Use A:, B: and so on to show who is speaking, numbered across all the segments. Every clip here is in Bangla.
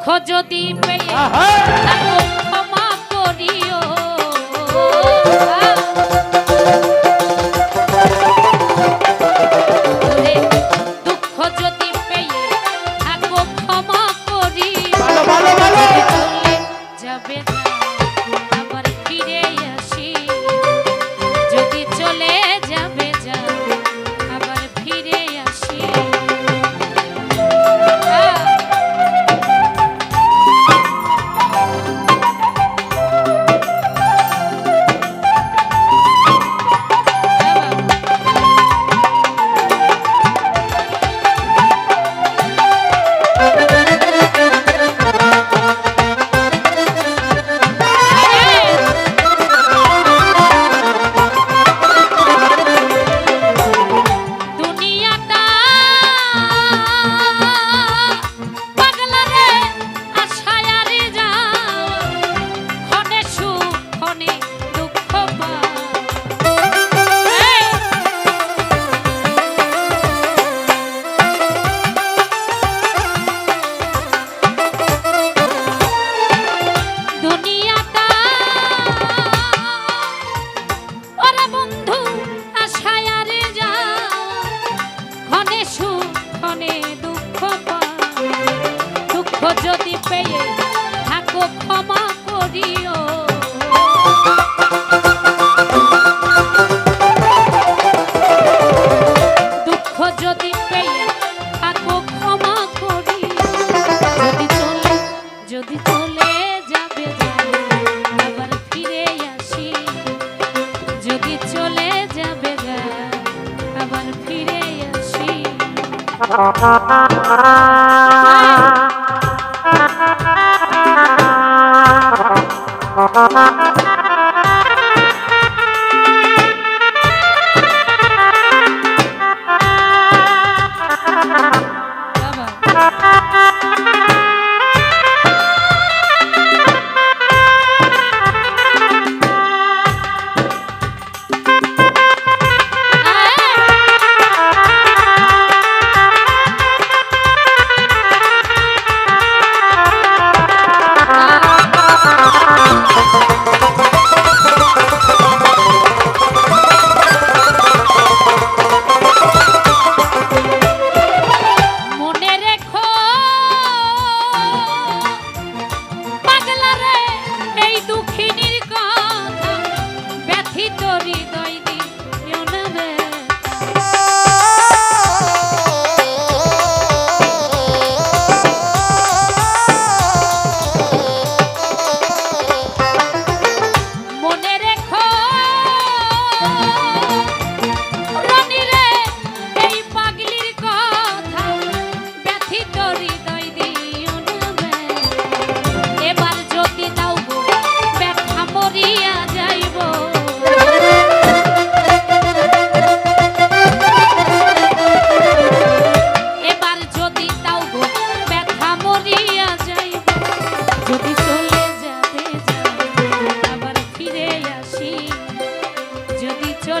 A: দুঃখ যদি পেয়ে যদি পেয়ে থাকো ক্ষমা করিও। দুঃখ যদি পেয়ে থাকো ক্ষমা করিও। যদি চলে যদি চলে যাবে আবার ফিরে আসি। যদি চলে যাবে আবার ফিরে আসি। বাবা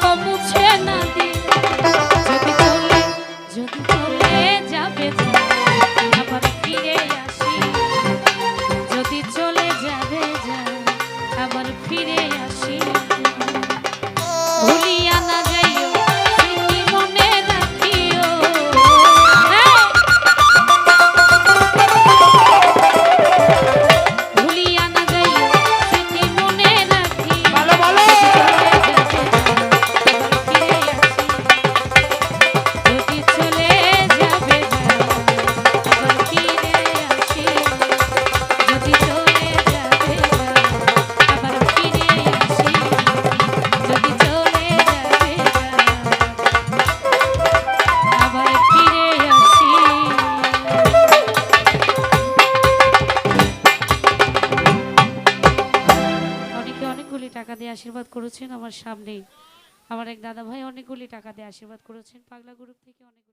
A: como 的 আশীর্বাদ করেছেন, আমার সামনেই। আমার এক দাদা ভাই অনেকগুলি টাকা দিয়ে আশীর্বাদ করেছেন, পাগলা গ্রুপ থেকে অনেক